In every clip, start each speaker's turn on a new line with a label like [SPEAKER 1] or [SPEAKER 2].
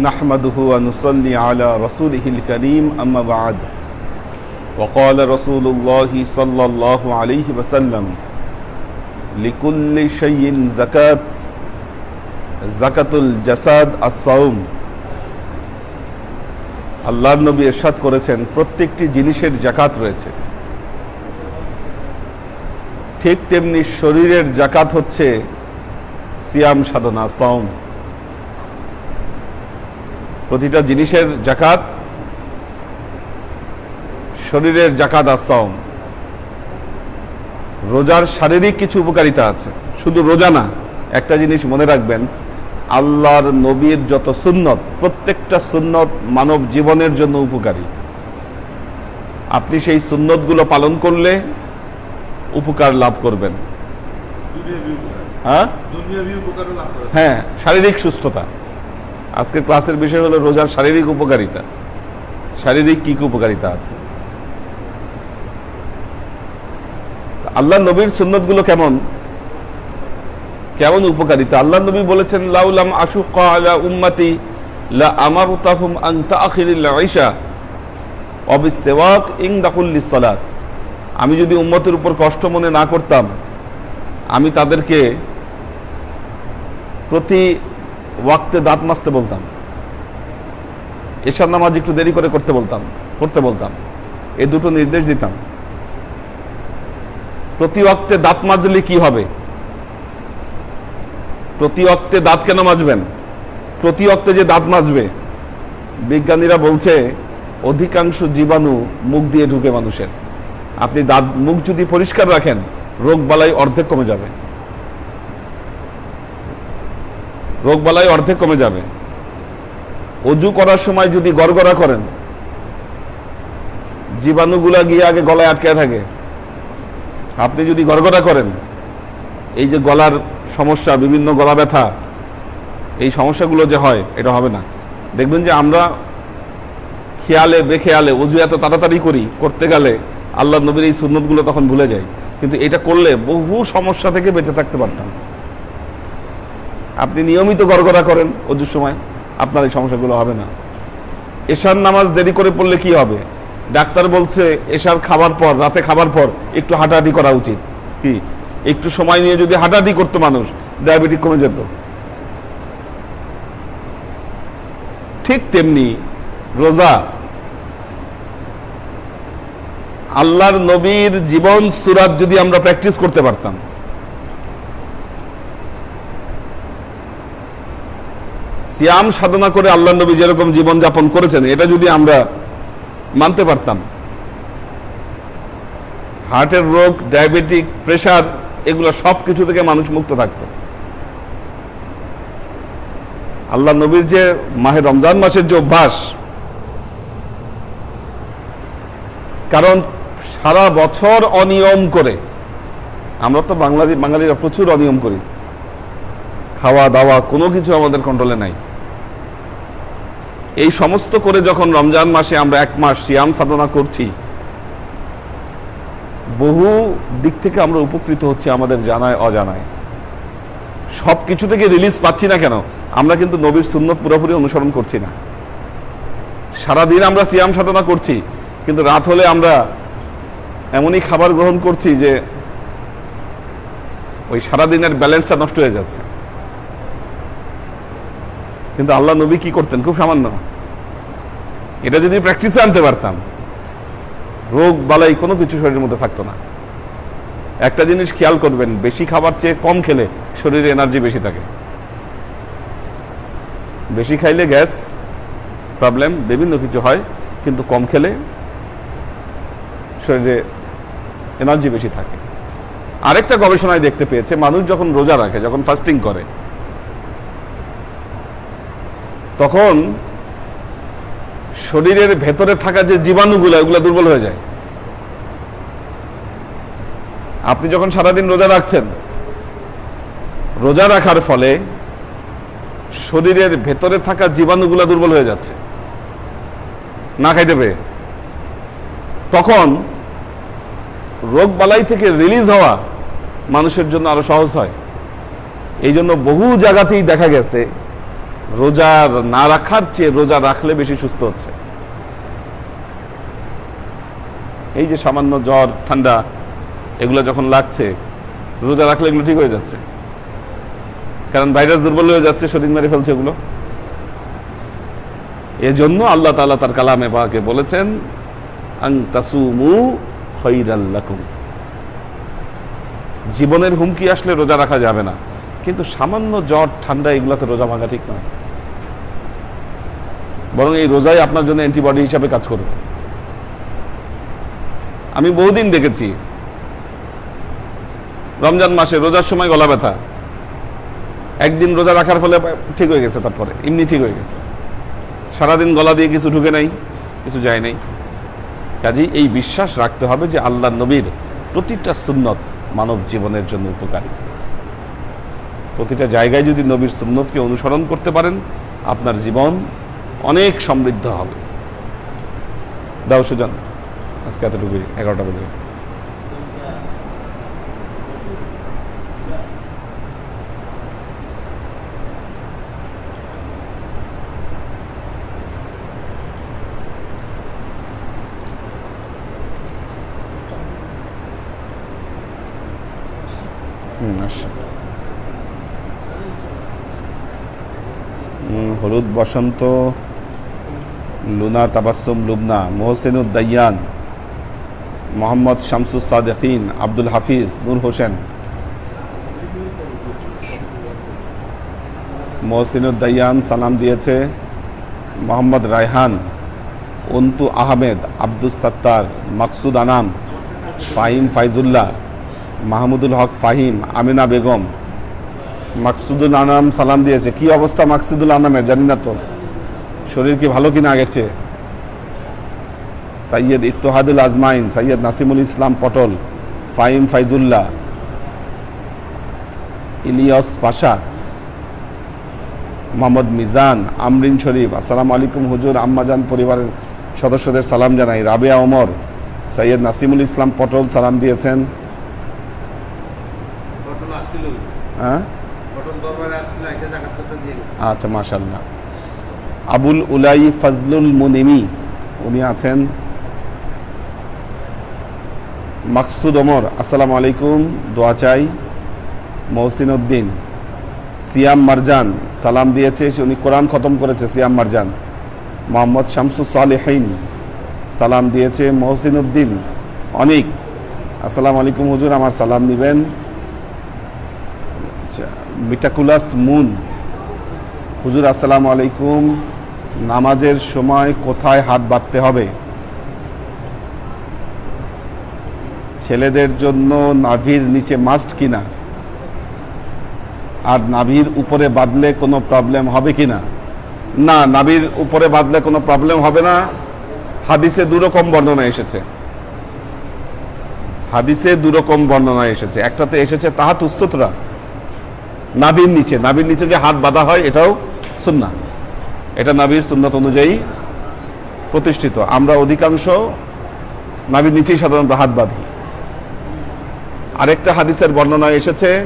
[SPEAKER 1] نحمده ونصلي على رسوله الكريم أما بعد وقال رسول الله صلى الله عليه وسلم لكل شيء زكاة زكاة الجسد الصوم আল্লাহর নবী এরশাদ করেছেন প্রত্যেকটি জিনিসের জাকাত রয়েছে ঠিক তেমনি শরীরের জাকাত হচ্ছে সিয়াম সাধনা সম প্রতিটা জিনিসের জাকাত শরীরের জাকাত আর সম রোজার শারীরিক কিছু উপকারিতা আছে। শুধু রোজা না একটা জিনিস মনে রাখবেন আল্লাহর নবীর যত সুন্নত প্রত্যেকটা সুন্নত মানব জীবনের জন্য উপকারী। আপনি সেই সুন্নতগুলো পালন করলে উপকার লাভ করবেন। হ্যাঁ? হ্যাঁ শারীরিক সুস্থতা। আজকের ক্লাসের বিষয় হলো রোজার শারীরিক উপকারিতা। শারীরিক কি কি উপকারিতা আছে? আল্লাহ নবীর সুন্নতগুলো কেমন? কেমন উপকারিতা? আল্লাহ নবী বলেছেন লাউলাম আশুকা আলা উম্মতি, লা আমারতাহুম আন তাখিরিল ঈশা অবিসেওয়াক ইনদাকুল্লিস সালাত। আমি যদি উম্মতের উপর কষ্ট মনে না করতাম, আমি তাদেরকে প্রতি ওয়াক্তে দাঁত মাজতে বলতাম। এসব নামাজ একটু দেরি করে করতে বলতাম করতে বলতাম। এ দুটো নির্দেশ দিতাম। প্রতি ওয়াক্তে দাঁত মাজলে কি হবে? প্রতি অক্তে দাঁত কেন মাজবেন? প্রতি অক্তে যে দাঁত মাজবে, বিজ্ঞানীরা বলছে, অধিকাংশ জীবাণু মুখ দিয়ে ঢুকে মানুষের। আপনি দাঁত, মুখ যদি পরিষ্কার রাখেন, রোগ বালাই অর্ধেক কমে যাবে। রোগ বালাই অর্ধেক কমে যাবে। অজু করার সময় যদি গড়গড়া করেন, জীবাণুগুলা গিয়ে আগে গলায় আটকে থাকে। আপনি যদি গড়গড়া করেন, এই যে গলার সমস্যা, বিভিন্ন গলা ব্যথা, এই সমস্যাগুলো যে হয়, এটা হবে না। দেখবেন যে আমরা খেয়ালে, বেখেয়ালে অজু এত তাড়াতাড়ি করি, করতে গেলে আল্লাহ নবীর এই সুন্নতগুলো তখন ভুলে যাই কিন্তু এটা করলে বহু সমস্যা থেকে বেঁচে থাকতে পারতাম। আপনি নিয়মিত গড়গড়া করেন অজুর সময়, আপনার এই সমস্যাগুলো হবে না। এশার নামাজ দেরি করে পড়লে কি হবে? ডাক্তার বলছে, এশার খাবার পর, রাতে খাবার পর একটু হাঁটাহাঁটি করা উচিত। কি? একটু সময় নিয়ে যদি হাঁটাহাঁটি করতো মানুষ, ডায়াবেটিক কমে যেত। ঠিক তেমনি রোজা, আল্লাহর নবীর জীবন সুরাত যদি আমরা প্র্যাকটিস করতে পারতাম সিয়াম সাধনা করে আল্লাহ নবী যেরকম জীবনযাপন করেছেন, এটা যদি আমরা মানতে পারতাম, হার্টের রোগ, ডায়াবেটিক, প্রেশার, এগুলো সব কিছু থেকে মানুষ মুক্ত থাকতো। আল্লাহ নবীর যে মাহে রমজান মাসের যে অভ্যাস, কারণ সারা বছর অনিয়ম করে, আমরা তো বাঙালি, বাঙালিরা প্রচুর অনিয়ম করি। খাওয়া দাওয়া কোনো কিছু আমাদের কন্ট্রোলে নাই। এই সমস্ত করে যখন রমজান মাসে আমরা এক মাস সিয়াম সাধনা করছি, বহু দিক থেকে আমরা উপকৃত হচ্ছি আমাদের জানায়, অজানায়। সব কিছু থেকে রিলিজ পাচ্ছি না কেন? আমরা কিন্তু নবীর সুন্নত পুরোপুরি অনুসরণ করছি না। সারাদিন আমরা সিয়াম সাধনা করছি, কিন্তু রাত হলে আমরা এমনই খাবার গ্রহণ করছি যে ওই সারাদিনের ব্যালেন্সটা নষ্ট হয়ে যাচ্ছে। কিন্তু আল্লাহ নবী কি করতেন? খুব সামান্য। এটা যদি প্র্যাকটিসে আনতে পারতাম, রোগ, বালাই কোনো কিছু শরীরের মধ্যে থাকতো না। একটা জিনিস খেয়াল করবেন, বেশি খাবার চেয়ে কম খেলে শরীরে এনার্জি বেশি থাকে। বেশি খাইলে গ্যাস প্রবলেম বিভিন্ন কিছু হয়, কিন্তু কম খেলে শরীরে এনার্জি বেশি থাকে। আরেকটা গবেষণায় দেখতে পেয়েছে, মানুষ যখন রোজা রাখে, যখন ফাস্টিং করে তখন শরীরের ভেতরে থাকা যে জীবাণুগুলো, এগুলো দুর্বল হয়ে যায়। আপনি যখন সারাদিন রোজা রাখছেন, রোজা রাখার ফলে শরীরের ভেতরে থাকা জীবাণুগুলো দুর্বল হয়ে যাচ্ছে। না খাইতে পেয়ে তখন রোগ বালাই থেকে রিলিজ হওয়া মানুষের জন্য আরও সহজ হয়। এই জন্য বহু জায়গাতেই দেখা গেছে রোজা না রাখার চেয়ে রোজা রাখলে বেশি সুস্থ হচ্ছে। এই যে সামান্য জ্বর, ঠান্ডা, এগুলো যখন লাগছে, রোজা রাখলে এগুলো ঠিক হয়ে যাচ্ছে। কারণ ভাইরাস দুর্বল হয়ে যাচ্ছে, শরীর মেরে ফেলছে এগুলো। এজন্য আল্লাহ তাআলা তার কালামে পাকে বলেছেন আং জীবনের হুমকি আসলে রোজা রাখা যাবে না। কিন্তু সামান্য জ্বর, ঠান্ডা, এগুলাতে রোজা ভাঙা ঠিক নয়। বরং এই রোজাই আপনার জন্য অ্যান্টিবডি হিসাবে কাজ করবে। আমি বহুদিন দেখেছি, রমজান মাসে রোজার সময় গলা ব্যথা। একদিন রোজা রাখার ফলে ঠিক হয়ে গেছে তারপরে, এমনি ঠিক হয়ে গেছে। সারাদিন গলা দিয়ে কিছু ঢুকে নাই, কিছু যায় নাই। কাজেই এই বিশ্বাস রাখতে হবে যে আল্লাহ নবীর প্রতিটা সুন্নত মানব জীবনের জন্য উপকারী। প্রতিটা জায়গায় যদি নবীর সুন্নতকে অনুসরণ করতে পারেন, আপনার জীবন অনেক সমৃদ্ধ হবে। দাও সুজন আজকে এতটুকুই এগারোটা বেজে গেছে হলুদ বসন্ত। লুনা তাবাসুম লুবনা মোহসেনুদ দাইয়ান মোহাম্মদ শামসুস সাদেকিন, আব্দুল হাফিজ, নূর হোসেন। মোহসিনুদ দাইয়ান সালাম দিয়েছে মোহাম্মদ রায়হান, অন্তু আহমেদ আব্দুল সত্তার, মাকসুদ আনাম, ফাহিম ফাইজুল্লাহ, মাহমুদুল হক ফাহিম, আমিনা বেগম। মাকসুদুল আনাম সালাম দিয়েছে। কি অবস্থা মাকসুদুল আনামের? জানি না তো। শরীর কি ভালো কিনা আগের চেয়ে। সৈয়দ ইত্তহাদুল আজমাইন সৈয়দ নাসিমুল ইসলাম পটল ফাহিম ফাইজুল্লাহ ইলিয়াস পাশা মোহাম্মদ মিজান আমরিন শরীফ আসসালামু আলাইকুম হুজুর আম্মাজান পরিবারের সদস্যদের সালাম জানাই। রাবেয়া ওমর সৈয়দ নাসিমুল ইসলাম পটল সালাম দিয়েছেন। হ্যাঁ? আচ্ছা মাশাল্লাহ আবুল উলাই ফজলুল মুনিমি, উনি আছেন। মাকসুদ ওমর, আসসালামু আলাইকুম, দোয়া চাই। মহসিন উদ্দিন সিয়াম মারজান, সালাম দিয়েছে, উনি কোরআন খতম করেছে, সিয়াম মারজান। মোহাম্মদ শামসুস সালেহীন, সালাম দিয়েছে মহসিন উদ্দিন অনিক, আসসালামু আলাইকুম হুজুর, আমার সালাম নিবেন। মিটাকুলাস মুন, হুজুর, আসসালামু আলাইকুম। নামাজের সময় কোথায় হাত বাঁধতে হবে? ছেলেদের জন্য নাভির নিচে মাস্ট কিনা? আর নাভির উপরে বাঁধলে কোনো প্রবলেম হবে কিনা? না না নাভির উপরে বাঁধলে কোনো প্রবলেম হবে না। হাদিসে দুরকম বর্ণনা এসেছে। হাদিসে দুরকম বর্ণনা এসেছে। একটাতে এসেছে তাহাত উস্ততরা নাভির নিচে। নাভির নিচে যে হাত বাঁধা হয়, এটাও সুন্না এটা নাভির সুন্নত অনুযায়ী প্রতিষ্ঠিত। আমরা অধিকাংশ নাভির নিচেই সাধারণত হাত বাঁধি। আরেকটা হাদিসের বর্ণনা এসেছে,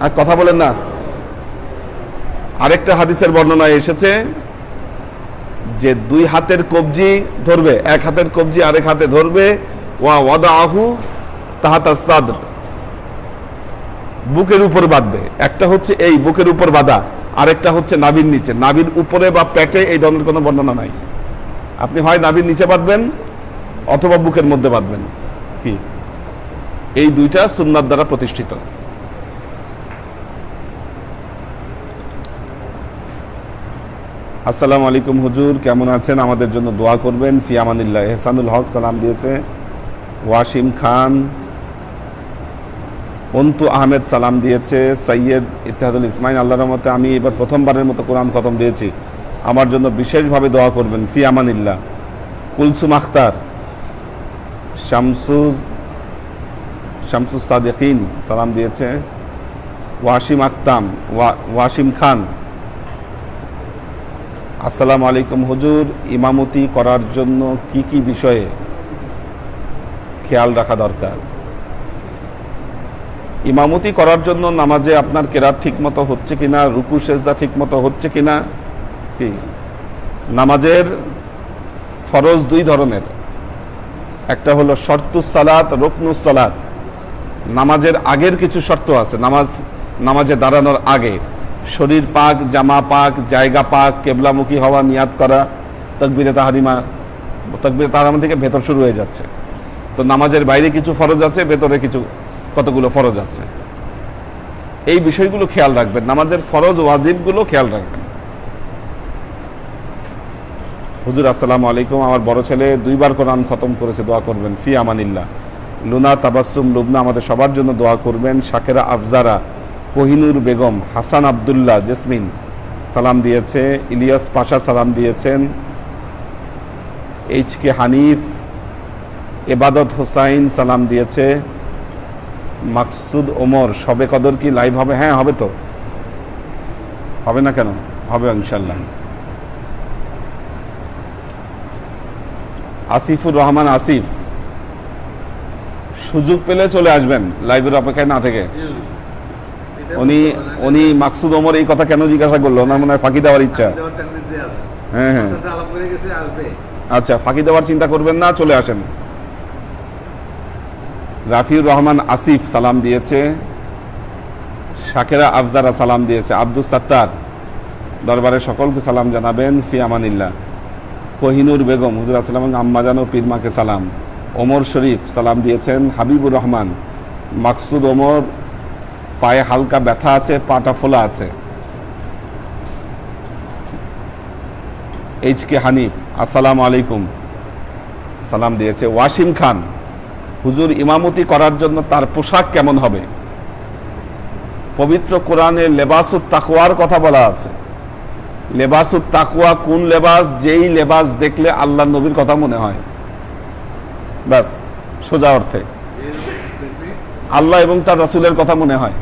[SPEAKER 1] আর কথা বলেন না। আরেকটা হাদিসের বর্ণনা এসেছে যে দুই হাতের কবজি ধরবে, এক হাতের কবজি আরেক হাতে ধরবে, ওয়া ওয়াদা আহু তাহাতা সাদর। বুকের উপর বাঁধবে। একটা হচ্ছে এই, বুকের উপর বাঁধা। আরেকটা হচ্ছে নাভির নিচে। নাভির উপরে বা পেটে এই ধরনের কোনো বর্ণনা নাই। আপনি হয় নাভির নিচে বাঁধবেন অথবা বুকের মধ্যে বাঁধবেন। কি? এই দুইটা সুন্নাত দ্বারা প্রতিষ্ঠিত। আসসালামু আলাইকুম হুজুর, কেমন আছেন? আমাদের জন্য দোয়া করবেন। ফিয়ামানিল্লাহ এহসানুল হক সালাম দিয়েছে। ওয়াসিম খান অন্তু আহমেদ সালাম দিয়েছে, সৈয়দ ইত্তেহাদুল ইসমাইল, আল্লাহর রহমতে আমি এবার প্রথমবারের মতো কোরআন খতম দিয়েছি। আমার জন্য বিশেষভাবে দোয়া করবেন, ফি আমানিল্লাহ। কুলসুম আখতার শামসু শামসুস সাদেকিন সালাম দিয়েছে। ওয়াসিম আক্তাম ওয়া- ওয়াসিম খান। আসসালামু আলাইকুম হুজুর, ইমামতি করার জন্য কি কি বিষয়ে খেয়াল রাখা দরকার? ইমামতি করার জন্য নামাজে আপনার কেরাত ঠিক মতো হচ্ছে কিনা রুকু সেজদা ঠিক মতো হচ্ছে কিনা, কি? নামাজের ফরজ দুই ধরনের। একটা হলো শর্তুস সালাত রকনুস সালাত। নামাজের আগের কিছু শর্ত আছে। নামাজ, নামাজে দাঁড়ানোর আগে শরীর পাক, জামা পাক, জায়গা পাক, কেবলামুখী হওয়া নিয়াদ করা, তকবিরে তাহারিমা তকবিরে তাহারিমা থেকে ভেতর শুরু হয়ে যাচ্ছে। তো নামাজের বাইরে কিছু ফরজ আছে, ভেতরে কিছু কতগুলো ফরজ আছে? এই বিষয়গুলো খেয়াল রাখবেন, নামাজের ফরজ ওয়াজিবগুলো খেয়াল রাখবেন। হুজুর, আসসালামু আলাইকুম। আমার বড় ছেলে দুইবার কোরআন খতম করেছে, দোয়া করবেন। ফি আমানিল্লাহ। লুনা তাবাসুম লুবনা আমাদের সবার জন্য দোয়া করবেন। শাকেরা আফজারা, কোহিনুর বেগম, হাসান আবদুল্লাহ, জেসমিন, সালাম দিয়েছে। ইলিয়াস পাশা সালাম দিয়েছেন। এইচ কে হানিফ, এবাদত হোসাইন সালাম দিয়েছে। মাকসুদ ওমর সবে কদর কি লাইভ হবে? হ্যাঁ হবে তো। হবে না কেন? হবে ইনশাল্লাহ আসিফুর রহমান আসিফ সুযোগ পেলে চলে আসবেন লাইভের অপেক্ষায় না থেকে। উনি উনি মাকসুদ ওমর এই কথা কেন জিজ্ঞাসা করল? ওনার মনে হয় ফাঁকি দেওয়ার ইচ্ছা। হ্যাঁ হ্যাঁ। আচ্ছা ফাঁকি দেওয়ার চিন্তা করবেন না চলে আসেন। রাফিউর রহমান আসিফ সালাম দিয়েছে, শাকেরা আফজারা সালাম দিয়েছে আব্দুল সাত্তার দরবারে সকলকে সালাম জানাবেন, ফি আমানিল্লাহ। কোহিনুর বেগম, হুজুর আসসালাম আম্মাজান ও পীরমাকে সালাম। ওমর শরীফ সালাম দিয়েছেন, হাবিবুর রহমান, মাকসুদ ওমর, পায়ে হালকা ব্যথা আছে, পাটা ফোলা আছে। এইচ কে হানিফ, আসসালামু আলাইকুম, সালাম দিয়েছে। ওয়াসিম খান হুজুর ইমামতি করার জন্য তার পোশাক কেমন হবে? পবিত্র কোরআনে লেবাসুত তাকওয়ার কথা বলা আছে। লেবাসুত তাকুয়া কোন লেবাস? যেই লেবাস দেখলে আল্লাহ নবীর কথা মনে হয়। ব্যাস, সোজা অর্থে। আল্লাহ এবং তার রাসুলের কথা মনে হয়।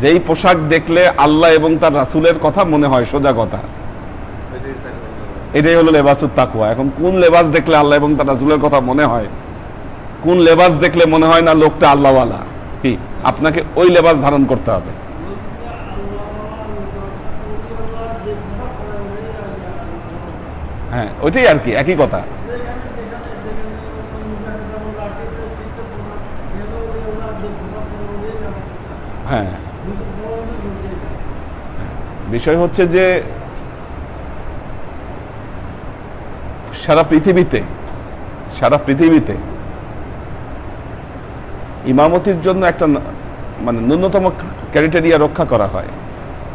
[SPEAKER 1] যেই পোশাক দেখলে আল্লাহ এবং তার রাসুলের কথা মনে হয়, সোজা কথা। এটাই হলো লেবাসুত তাকুয়া এখন কোন লেবাস দেখলে আল্লাহ এবং তার রাসূলের কথা মনে হয়? কোন লেবাস দেখলে মনে হয় না লোকটা আল্লাহওয়ালা? কি? আপনাকে ওই লেবাস ধারণ করতে হবে। হ্যাঁ ওইটাই আর কি, একই কথা। হ্যাঁ। বিষয় হচ্ছে যে সারা পৃথিবীতে সারা পৃথিবীতে ইমামতির জন্য একটা মানে ন্যূনতম ক্যারিটেরিয়া রক্ষা করা হয়।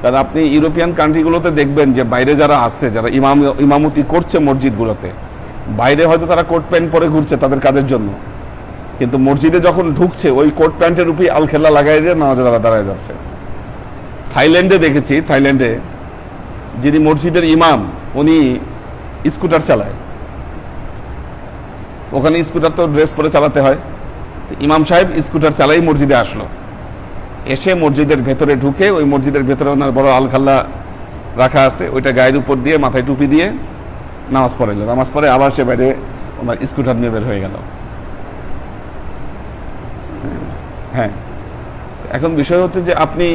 [SPEAKER 1] কারণ আপনি ইউরোপিয়ান কান্ট্রিগুলোতে দেখবেন যে বাইরে যারা আছে, যারা ইমাম, ইমামতি করছে মসজিদগুলোতে, বাইরে হয়তো তারা কোট প্যান্ট পরে ঘুরছে তাদের কাজের জন্য। কিন্তু মসজিদে যখন ঢুকছে, ওই কোট প্যান্টের উপরে আলখেল্লা লাগাই দিয়ে নামাজে তারা দাঁড়ায় যাচ্ছে। থাইল্যান্ডে দেখেছি, থাইল্যান্ডে যিনি মসজিদের ইমাম, উনি স্কুটার চালায়। ওখানে স্কুটার তো ড্রেস পরে চালাতে হয়। ইমাম সাহেব স্কুটার চালাই মসজিদে আসলো। এসে মসজিদের ভেতরে ঢুকে ওই মসজিদের ভেতরে ওনার বড় আলখাল্লা রাখা আছে, ওইটা গায়ের উপর দিয়ে মাথায় টুপি দিয়ে নামাজ পড়াইলো। নামাজ পড়ে আবার সে বাইরে ওনার স্কুটার নিয়ে বের হয়ে গেল। হ্যাঁ। এখন বিষয় হচ্ছে যে আপনি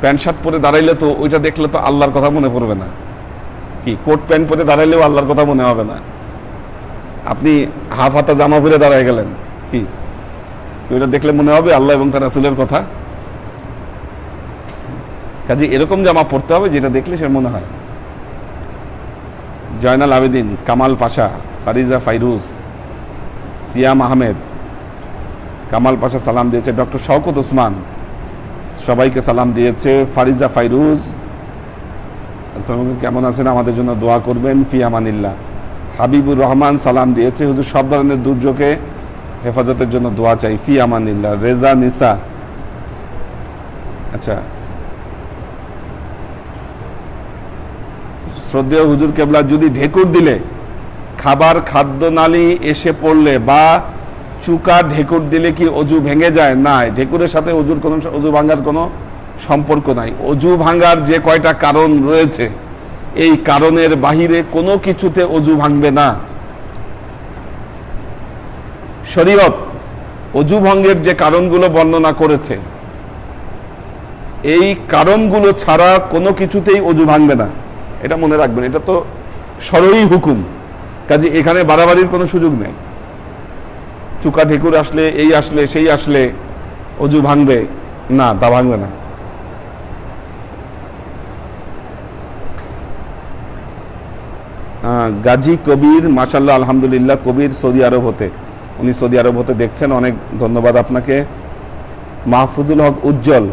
[SPEAKER 1] প্যান্ট শার্ট পরে দাঁড়াইলে তো ওইটা দেখলে তো আল্লাহর কথা মনে পড়বে না। কি, কোট প্যান্ট পরে দাঁড়াইলেও আল্লাহর কথা মনে হবে না। আপনি হাফ হাতা জামা পরে দাঁড়ায় গেলেন। কি? ওইটা দেখলে মনে হবে আল্লাহ এবং তার রাসুলের কথা। কাজে এরকম জামা পড়তে হবে যেটা দেখলে সে মনে হয়। জয়নাল আবেদিন, কামাল পাশা, ফারিজা ফাইরুজ, সিয়াম আহমেদ, কামাল পাশা সালাম দিয়েছে, ডক্টর শওকত ওসমান সবাইকে সালাম দিয়েছে, ফারিজা ফাইরুজ। কেমন আছেন? আমাদের জন্য দোয়া করবেন, ফি আমানিল্লাহ। হাবিবুর রহমান সালাম দিয়েছে। হুজুর, সব ধরনের দুর্যোগে হেফাজতের জন্য দোয়া চাই। ফি আমানিল্লাহ, রেজা নিসা। আচ্ছা। শ্রদ্ধেয় হুজুর কেবলা, যদি ঢেকুর দিলে, খাবার খাদ্য নালী এসে পড়লে বা চুকা ঢেকুর দিলে কি অজু ভেঙে যায়? না ঢেকুরের সাথে অজুর কোনো, অজু ভাঙার কোনো সম্পর্ক নাই। অজু ভাঙার যে কয়টা কারণ রয়েছে এই কারণের বাহিরে কোনো কিছুতে অজু ভাঙবে না। শরীয়ত অজু ভঙ্গের যে কারণগুলো বর্ণনা করেছে, এই কারণগুলো ছাড়া কোনো কিছুতেই অজু ভাঙবে না। এটা মনে রাখবেন, এটা তো সরই হুকুম, কাজে এখানে বাড়াবাড়ির কোনো সুযোগ নেই। চুকা ঢেকুর আসলে, এই আসলে, সেই আসলে অজু ভাঙবে, না, তা ভাঙবে না। গাজী কবির মাসাল্লাহ আলহামদুলিল্লাহ, কবির সৌদি আরব হতে। উনি সৌদি আরব হতে দেখছেন। অনেক ধন্যবাদ আপনাকে। মাহফুজুল হক উজ্জ্বল।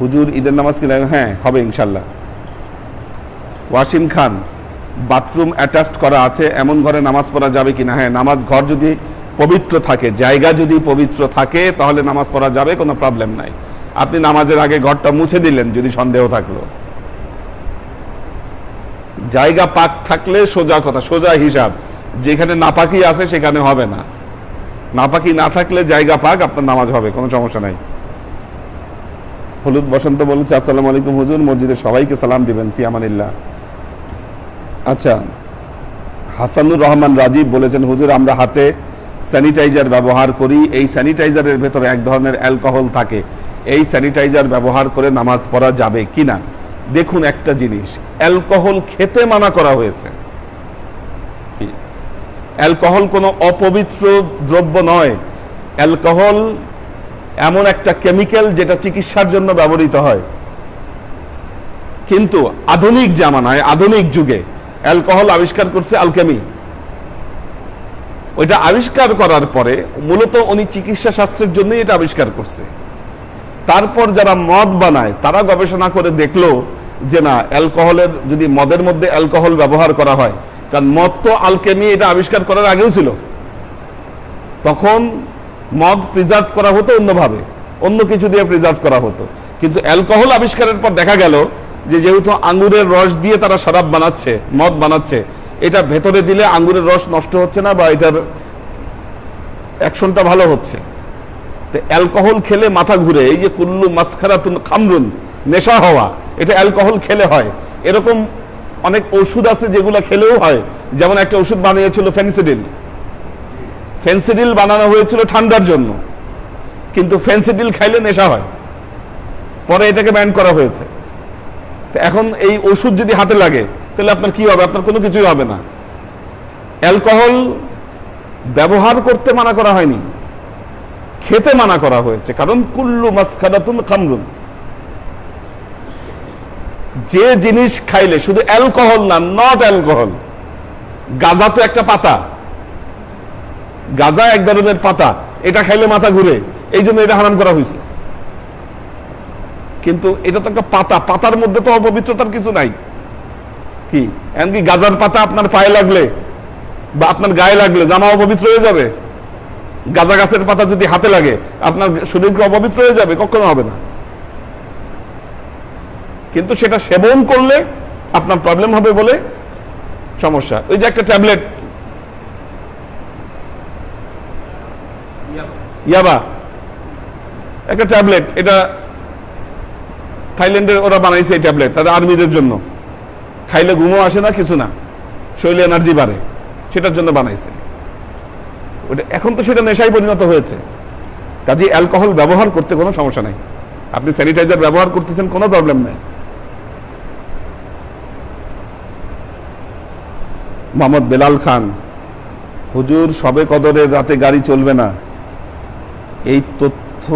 [SPEAKER 1] হুজুর ঈদের নামাজ কি? হ্যাঁ হবে ইনশাল্লাহ ওয়াসিম খান, বাথরুম অ্যাটাচড করা আছে। এমন ঘরে নামাজ পড়া যাবে কিনা হ্যাঁ নামাজ ঘর যদি পবিত্র থাকে, জায়গা যদি পবিত্র থাকে, তাহলে নামাজ পড়া যাবে, কোনো প্রবলেম নাই। আপনি নামাজের আগে ঘরটা মুছে দিলেন, যদি সন্দেহ থাকল। জায়গা পাক থাকলে সোজা কথা, সোজা হিসাব। যেখানে নাপাকি আছে সেখানে হবে না। নাপাকি না থাকলে জায়গা পাক, আপনার নামাজ হবে, কোনো সমস্যা নাই। হলুদ বসন্ত বলছে আসসালামু আলাইকুম হুজুর, মসজিদে সবাইকে সালাম দিবেন, ফি আমানিল্লাহ। আচ্ছা হাসানুর রহমান রাজীব বলেছেন, হুজুর, আমরা হাতে স্যানিটাইজার ব্যবহার করি। এই স্যানিটাইজারের ভেতরে এক ধরনের অ্যালকোহল থাকে। এই স্যানিটাইজার ব্যবহার করে নামাজ পড়া যাবে কিনা দেখুন একটা জিনিস, অ্যালকোহল খেতে মানা করা হয়েছে। অ্যালকোহল কোনো অপবিত্র দ্রব্য নয়। অ্যালকোহল এমন একটা কেমিক্যাল যেটা চিকিৎসার জন্য ব্যবহৃত হয়। কিন্তু আধুনিক জামানায়, আধুনিক যুগে অ্যালকোহল আবিষ্কার করছে আলকেমি ওইটা আবিষ্কার করার পরে মূলত উনি চিকিৎসা শাস্ত্রের জন্যই এটা আবিষ্কার করছে। তারপর যারা মদ বানায়, তারা গবেষণা করে দেখল যে না, অ্যালকোহলের যদি মদের মধ্যে অ্যালকোহল ব্যবহার করা হয়, কারণ মদ তো আলকেমি এটা আবিষ্কার করার আগেও ছিল। তখন মদ প্রিজার্ভ করা হতো অন্যভাবে, অন্য কিছু দিয়ে প্রিজার্ভ করা হতো। কিন্তু অ্যালকোহল আবিষ্কারের পর দেখা গেল যে যেহেতু আঙ্গুরের রস দিয়ে তারা শরাব বানাচ্ছে, মদ বানাচ্ছে, এটা ভেতরে দিলে আঙ্গুরের রস নষ্ট হচ্ছে না বা এটার অ্যাকশনটা ভালো হচ্ছে। তো অ্যালকোহল খেলে মাথা ঘুরে, এই যে কুল্লু মাসখারাতুন খামরুন, নেশা হওয়া এটা অ্যালকোহল খেলে হয়। এরকম অনেক ওষুধ আছে যেগুলো খেলেও হয়। যেমন একটা ওষুধ বানিয়েছিল ফেন্সিডিল। ফেন্সিডিল বানানো হয়েছিল ঠান্ডার জন্য। কিন্তু ফেন্সিডিল খাইলে নেশা হয়। পরে এটাকে ব্যান করা হয়েছে। এখন এই ওষুধ যদি হাতে লাগে, তাহলে আপনার কি হবে? আপনার কোনো কিছুই হবে না। অ্যালকোহল ব্যবহার করতে মানা করা হয়নি। খেতে মানা করা হয়েছে। কারণ কুল্লু মাসখানাতুন খামরুন। যে জিনিস খাইলে, শুধু অ্যালকোহল না নট অ্যালকোহল গাজা তো একটা পাতা। গাজা এক ধরনের পাতা। এটা খাইলে মাথা ঘুরে। এই জন্য এটা হারাম করা হয়েছে কিন্তু এটা তো একটা পাতা। পাতার মধ্যে তো অপবিত্রতার কিছু নাই। কি? এমনকি গাজার পাতা আপনার পায়ে লাগলে বা আপনার গায়ে লাগলে জামা অপবিত্র হয়ে যাবে। গাজা গাছের পাতা যদি হাতে লাগে, আপনার শরীরকে অপবিত্র হয়ে যাবে? কখনো হবে না। কিন্তু সেটা সেবন করলে আপনার প্রবলেম হবে বলে সমস্যা। ওই যে একটা ট্যাবলেট। ইয়াবা। একটা ট্যাবলেট এটা থাইল্যান্ডের ওরা বানাইছে এই ট্যাবলেট তাদের আর্মিদের জন্য। খাইলে ঘুমও আসে না কিছু না। শরীরে এনার্জি বাড়ে সেটার জন্য বানাইছে। ওটা এখন তো সেটা নেশায় পরিণত হয়েছে। কাজে অ্যালকোহল ব্যবহার করতে কোনো সমস্যা নাই। আপনি স্যানিটাইজার ব্যবহার করতেছেন কোনো প্রবলেম নাই। মোহাম্মদ বেলাল খান, হুজুর সবে কদরের রাতে গাড়ি চলবে না। এই তথ্য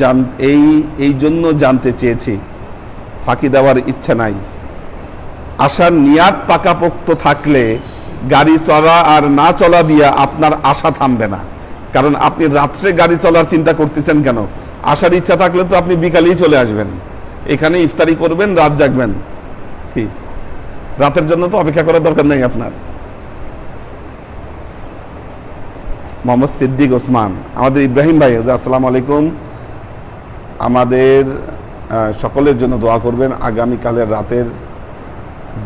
[SPEAKER 1] জান, এই এই জন্য জানতে চেয়েছি। ফাঁকি দেওয়ার ইচ্ছা নাই। আশার নিয়াত পাকাপোক্ত থাকলে গাড়ি চলা আর না চলা দিয়া আপনার আশা থামবে না। কারণ আপনি রাত্রে গাড়ি চলার চিন্তা করতেছেন কেন? আসার ইচ্ছা থাকলে তো আপনি বিকালেই চলে আসবেন। এখানে ইফতারি করবেন, রাত জাগবেন। কি? রাতের জন্য তো অপেক্ষা করার দরকার নেই আপনার। মোহাম্মদ সিদ্দিক ওসমান, আমাদের ইব্রাহিম ভাই আসসালামু আলাইকুম। আমাদের সকলের জন্য দোয়া করবেন, আগামীকালের রাতের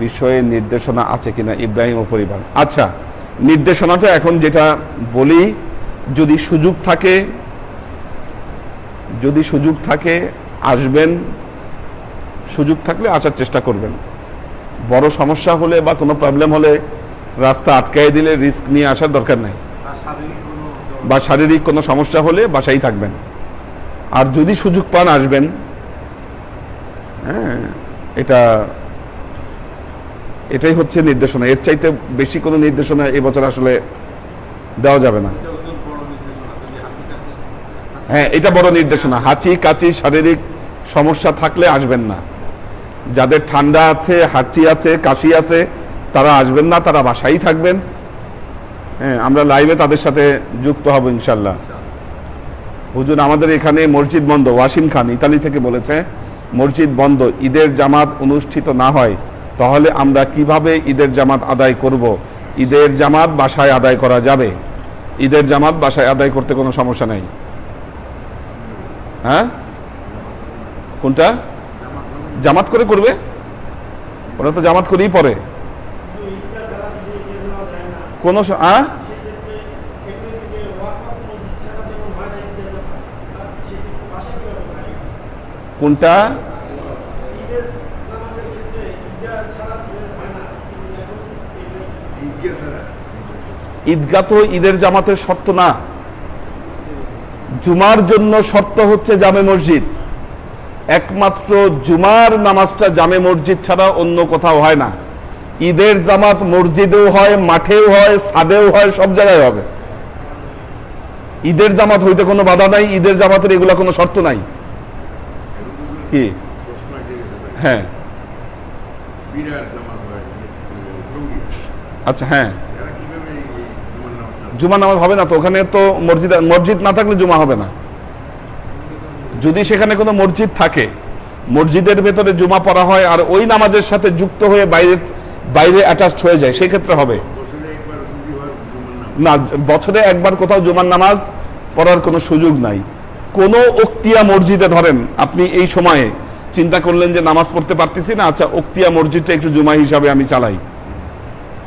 [SPEAKER 1] বিষয়ে নির্দেশনা আছে কিনা ইব্রাহিম ও পরিবার। আচ্ছা নির্দেশনাটা এখন যেটা বলি, যদি সুযোগ থাকে, যদি সুযোগ থাকে, আসবেন। সুযোগ থাকলে আসার চেষ্টা করবেন। বড় সমস্যা হলে বা কোনো প্রবলেম হলে রাস্তা আটকাই দিলে রিস্ক নিয়ে আসার দরকার নাই। বা শারীরিক কোনো সমস্যা হলে বাসায় থাকবেন। আর যদি সুযোগ পান আসবেন। হ্যাঁ এটা, এটাই হচ্ছে নির্দেশনা। এর চাইতে বেশি কোনো নির্দেশনা এবছর আসলে দেওয়া যাবে না। হ্যাঁ এটা বড় নির্দেশনা। হাঁচি কাচি শারীরিক সমস্যা থাকলে আসবেন না। যাদের ঠান্ডা আছে, হাঁচি আছে, কাশি আছে, তারা আসবেন না, তারা বাসায় থাকবেন। আমরা লাইভে তাদের সাথে যুক্ত হব ইনশাল্লাহ হুজুর, আমাদের এখানে মসজিদ বন্ধ, ওয়াসিম খান, ইতালি থেকে বলেছে, মসজিদ বন্ধ, ঈদের জামাত অনুষ্ঠিত না হয়, তাহলে আমরা কীভাবে ঈদের জামাত আদায় করব? ঈদের জামাত বাসায় আদায় করা যাবে? ঈদের জামাত বাসায় আদায় করতে কোনো সমস্যা নেই। হ্যাঁ? কোনটা? জামাত করে করবে? ওরা তো জামাত করেই পরে কোনো? কোনটা? ঈদগা তো ঈদের জামাতের শর্ত না। জুমার জন্য শর্ত হচ্ছে জামে মসজিদ। একমাত্র জুমার নামাজটা জামে মসজিদ ছাড়া অন্য কোথাও হয় না। ঈদের জামাত মসজিদেও হয় মাঠেও হয় ছাদেও হয় সব জায়গায় হবে। ঈদের জামাত হইতে কোনো বাধা নাই ঈদের জামাতের এগুলা কোনো শর্ত নাই। কি। হ্যাঁ। আচ্ছা হ্যাঁ। জুমা নামাজ হবে না তো ওখানে তো মসজিদ মসজিদ না থাকলে জুমা হবে না। যদি সেখানে কোনো মসজিদ থাকে মসজিদের ভেতরে জুমা পড়া হয় আর ওই নামাজের সাথে যুক্ত হয়ে বাইরে বাইরে অ্যাটাচড হয়ে যায় সেই ক্ষেত্রে হবে। না বছরে একবার কোথাও জুমার নামাজ পড়ার কোনো সুযোগ নাই। কোনো উক্তিয়া মসজিদে ধরেন আপনি এই সময়ে চিন্তা করলেন যে নামাজ পড়তে পারতেছি না আচ্ছা উক্তিয়া মসজিদটা একটু জুমা হিসাবে আমি চালাই।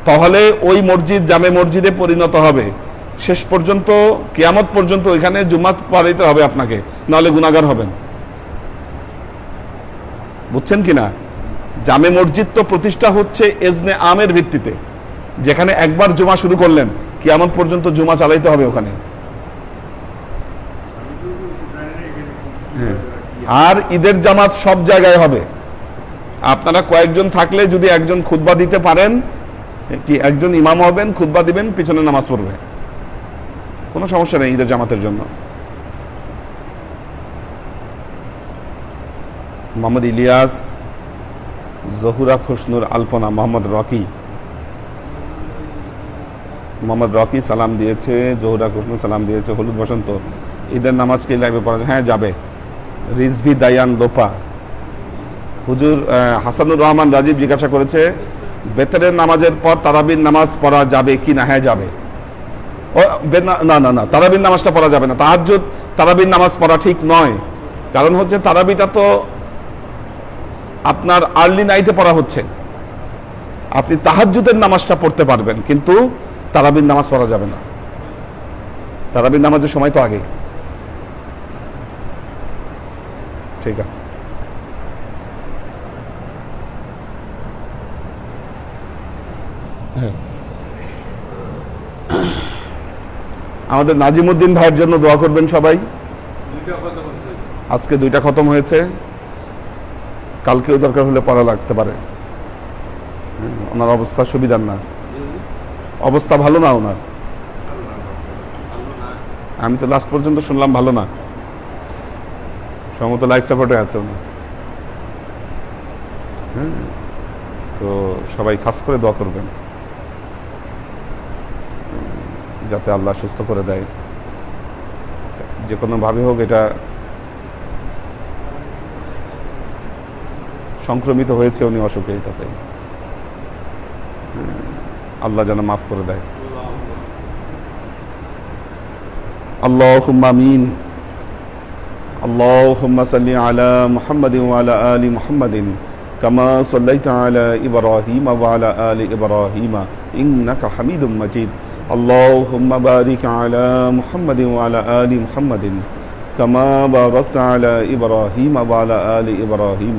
[SPEAKER 1] তাহলে ওই মসজিদ জামে মসজিদে পরিণত হবে। শেষ পর্যন্ত কিয়ামত পর্যন্ত ওইখানে জুমা পড়াইতে হবে আপনাকে নাহলে গুণাগার হবেন। বুঝছেন কি না? জামে মসজিদ তো প্রতিষ্ঠা হচ্ছে এজনে আমের ভিত্তিতে, যেখানে একবার জুমা শুরু করলেন, কিয়ামত পর্যন্ত জুমা চালাইতে হবে ওখানে। আর ঈদের জামাত সব জায়গায় হবে। আপনারা কয়েকজন থাকলে যদি একজন খুতবা দিতে পারেন, কি একজন ইমাম হবেন, খুতবা দিবেন, পিছনে নামাজ পড়বে। কোনো সমস্যা নেই ঈদের জামাতের জন্য। মোহাম্মদ ইলিয়াস জহুরা খুশনুর আলপনা মোহাম্মদ রকি। মোহাম্মদ রকি সালাম দিয়েছে জহুরা খুশনুর সালাম দিয়েছে হলুদ বসন্ত। ঈদের নামাজ কি লাগবে পড়া হ্যাঁ যাবে। রিজভি দায়ান লোপা। হুজুর হাসানুর রহমান রাজীব জিজ্ঞাসা করেছে বেতরের নামাজের পর তারাবির নামাজ পড়া যাবে কি না? হ্যাঁ যাবে। ও না না, না তারাবির নামাজটা পড়া যাবে না। তাহাজ্জুদ তারাবির নামাজ পড়া ঠিক নয়। কারণ হচ্ছে তারাবিটা তো আপনার আর্লি নাইটে পড়া হচ্ছে। আপনি তাহাজুদের নামাজটা পড়তে পারবেন, কিন্তু তারাবির নামাজ পড়া যাবে না। তারাবির নামাজের সময় তো আগে ঠিক আছে। হ্যাঁ। আমাদের নাজিমুদ্দিন ভাইয়ের জন্য দোয়া করবেন সবাই। আজকে দুইটা খতম হয়েছে। কালকেও দরকার হলে পড়া লাগতে পারে। হ্যাঁ, ওনার অবস্থা সুবিধার না। অবস্থা ভালো না ওনার? আমি তো লাস্ট পর্যন্ত শুনলাম ভালো না। সম্ভবত লাইফ সাপোর্টে আছে ওনার হ্যাঁ তো সবাই খাস করে দোয়া করবেন। যাতে আল্লাহ সুস্থ করে দেয়। যে কোনোভাবে হোক এটা সংক্রমিত হয়েছে উনি অসুখে এটাতে হ্যাঁ, আল্লাহ যেন মাফ করে দেয় اللهم امين اللهم صل على محمد وعلى ال محمد كما صليت على ابراهيم وعلى ال ابراهيم انك حميد مجيد اللهم بارك على محمد وعلى ال محمد كما باركت على ابراهيم وعلى ال ابراهيم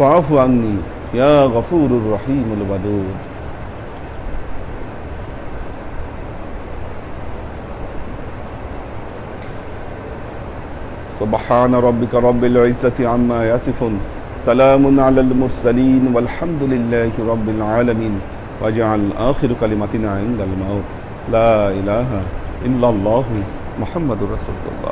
[SPEAKER 1] فاعف عني يا غفور الرحيم الودود. سبحان ربك رب العزة عما يصفون. سلام على المرسلين والحمد لله رب العالمين. واجعل آخر كلمتنا عند الموت. لا إله إلا الله محمد رسول الله.